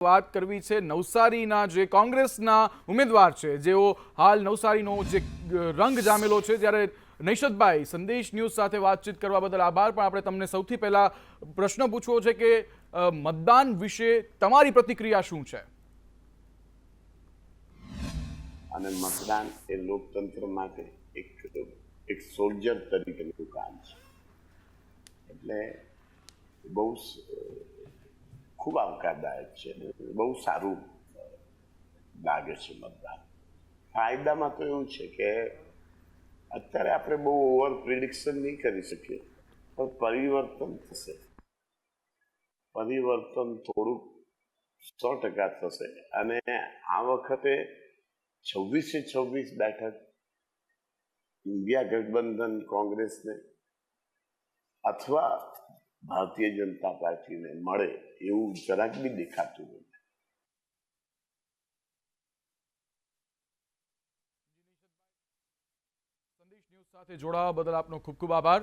વાત કરવી છે નવસારીના જે કોંગ્રેસના ઉમેદવાર છે, જેઓ હાલ નવસારીનો જે રંગ જામેલો છે, ત્યારે નૈશદભાઈ સંદેશ ન્યૂઝ સાથે વાતચીત કરવા બદલ આભાર. પણ આપણે તમને સૌથી પહેલા પ્રશ્ન પૂછવો છે કે મતદાન વિશે તમારી પ્રતિક્રિયા શું છે? અને મતદાન એ લોકતંત્ર માટે એક એક સોલ્જર તરીકેનું કામ છે. એટલે બહુ ખૂબ આવકારદાયક છે બહુ સારું લાગે છે મતદાન ફાયદામાં તો એવું છે કે અત્યારે આપણે બહુ ઓવર પ્રિડિક્શન નહીં કરી શકીએ પણ પરિવર્તન થશે પરિવર્તન થોડુંક સો ટકા થશે અને આ વખતે છવ્વીસે છવ્વીસ બેઠક ઇન્ડિયા ગઠબંધન કોંગ્રેસને અથવા ભારતીય જનતા પાર્ટીને મળે એવું જરાક બી દેખાતું નથી. સાથે જોડાવા બદલ આપનો ખૂબ ખૂબ આભાર.